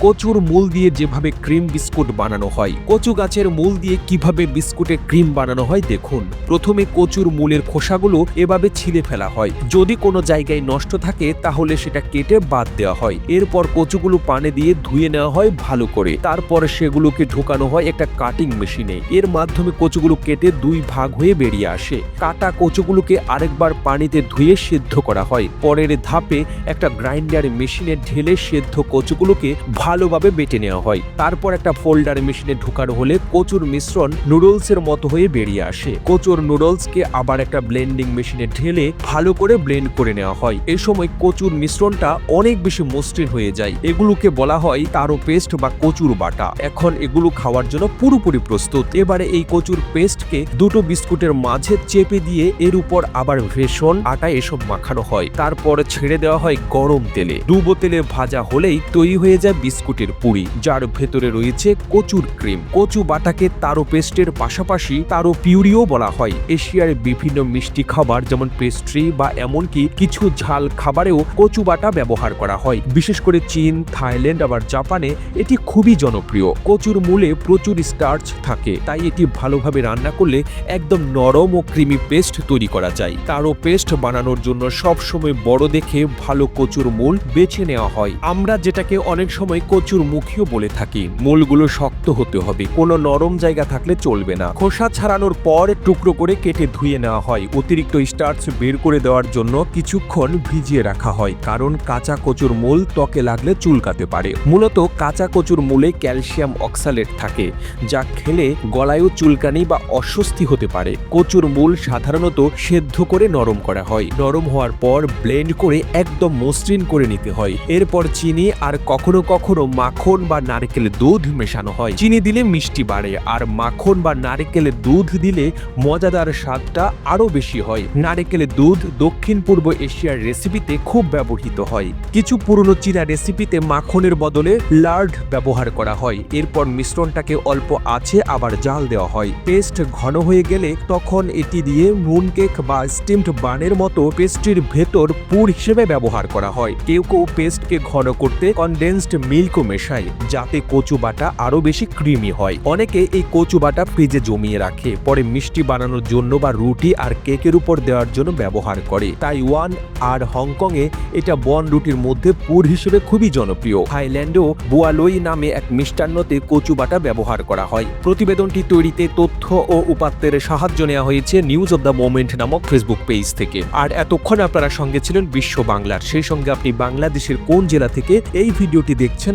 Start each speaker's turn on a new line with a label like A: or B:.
A: কচুর মূল দিয়ে যেভাবে ক্রিম বিস্কুট বানানো হয়, কচু গাছের মূল দিয়ে কীভাবে বিস্কুটের ক্রিম বানানো হয় দেখুন। প্রথমে কচুর মূলের খোসাগুলো এভাবে ছিলে ফেলা হয়। যদি কোনো জায়গায় নষ্ট থাকে, তাহলে সেটা কেটে বাদ দেওয়া হয়। এরপর কচুগুলো পানে দিয়ে ধুয়ে নেওয়া হয় ভালো করে। তারপর সেগুলোকে ঢোকানো হয় একটা কাটিং মেশিনে। এর মাধ্যমে কচুগুলো কেটে দুই ভাগ হয়ে বেরিয়ে আসে। কাটা কচুগুলোকে আরেকবার পানিতে ধুয়ে সিদ্ধ করা হয়। পরের ধাপে একটা গ্রাইন্ডার মেশিনে ঢেলে সেদ্ধ কচুগুলোকে ভালোভাবে বেটে নেওয়া হয়। তারপর একটা ফোল্ডার মেশিনে ঢোকানো হলে কচুর মিশ্রণ নুডলসের মতো হয়ে বেরিয়ে আসে। কচুর নুডলসকে আবার একটা ব্লেন্ডিং মেশিনে ঢেলে ভালো করে ব্লেন্ড করে নেওয়া হয়। এই সময় কচুর মিশ্রণটা অনেক বেশি মসৃণ হয়ে যায়। এগুলোকে বলা হয় তারও পেস্ট বা কচুর বাটা। এখন এগুলো খাওয়ার জন্য পুরোপুরি প্রস্তুত। এবারে এই কচুর পেস্টকে দুটো বিস্কুটের মাঝে চেপে দিয়ে এর উপর আবার ভেষণ, আটা এসব মাখানো হয়। তারপর ছেড়ে দেওয়া হয় গরম তেলে। ডুবো তেলে ভাজা হলেই তৈরি হয়ে যায় বিস্কুটের পুরি, যার ভেতরে রয়েছে কচুর ক্রিম। কচু বাটাকে তারো পেস্টের পাশাপাশি তারো পিউরিও বলা হয়। এশিয়ার বিভিন্ন মিষ্টি খাবার যেমন পেস্ট্রি বা এমনকি কিছু ঝাল খাবারেও কচু বাটা ব্যবহার করা হয়। বিশেষ করে চীন, থাইল্যান্ড, আবার জাপানে এটি খুবই জনপ্রিয়। কচুর মূলে প্রচুর স্টার্চ থাকে, তাই এটি ভালোভাবে রান্না করলে একদম নরম ও ক্রিমি পেস্ট তৈরি করা যায়। তারও পেস্ট বানানোর জন্য সবসময় বড় দেখে ভালো কচুর মূল বেছে নেওয়া হয়। আমরা যেটাকে অনেক সময় কচুর মুখিও বলে থাকি, মূলগুলো শক্ত হতে হবে, কোনো নরম জায়গা থাকলে চলবে না। খোসা ছাড়ানোর পর টুকরো করে কেটে ধুয়ে নেওয়া হয়। অতিরিক্ত স্টার্চ বের করে দেওয়ার জন্য কিছুক্ষণ ভিজিয়ে রাখা হয়, কারণ কাঁচা কচুর মূল ত্বকে লাগলে চুলকাতে পারে। মূলত কাঁচা কচুর মূলে ক্যালসিয়াম অক্সালেট থাকে, যা খেলে গলায়ও চুলকানি বা অস্বস্তি হতে পারে। কচুর মূল সাধারণত সেদ্ধ করে নরম করা হয়। নরম হওয়ার পর ব্লেন্ড করে একদম মসৃণ করে নিতে হয়। এরপর চিনি আর কখনো কখনো মাখন বা নারকেলের দুধ মেশানো হয়। চিনি দিলে মিষ্টি বাড়ে আর মাখন বা নারকেলের দুধ দিলে মজাদার স্বাদটা আরও বেশি হয়। নারকেলের দুধ দক্ষিণ পূর্ব এশিয়ার রেসিপিতে খুব ব্যবহৃত হয়। কিছু পুরনো চীনা রেসিপিতে মাখনের বদলে লার্ড ব্যবহার করা হয়। এরপর মিশ্রণটাকে অল্প আছে আবার জাল দেওয়া হয়। পেস্ট ঘন হয়ে গেলে তখন এটি দিয়ে মুন কেক বা স্টিমড বানের মতো পেস্ট্রির ভেতর পুর হিসেবে ব্যবহার করা হয়। কেউ কেউ পেস্টকে ঘন করতে কনডেন্সড মিল্কও মেশায়, যাতে কচু বাটা আরও বেশি ক্রিমি হয়। অনেকে এই কচু বাটা ফ্রিজে জমিয়ে রাখে, পরে মিষ্টি বানানোর জন্য বা রুটি আর কেকের উপর দেওয়ার জন্য ব্যবহার করে। তাইওয়ান আর হংকংয়ে এটা বন রুটির মধ্যে পুর হিসেবে খুবই জনপ্রিয়। থাইল্যান্ডেও বুয়ালই নামে এক মিষ্টান্নতে কচু বাটা ব্যবহার করা হয়। প্রতিবেদনটি তৈরিতে তথ্য ও উপাত্তের সাহায্য নেওয়া হয়েছে নিউজ অব দ্য মোমেন্ট নামক ফেসবুক পেজ থেকে। আর এতক্ষণ আপনারা সঙ্গে ছিলেন বিশ্ব বাংলার। সেই সঙ্গে আপনি বাংলাদেশের কোন জেলা থেকে এই ভিডিওটি দেখছেন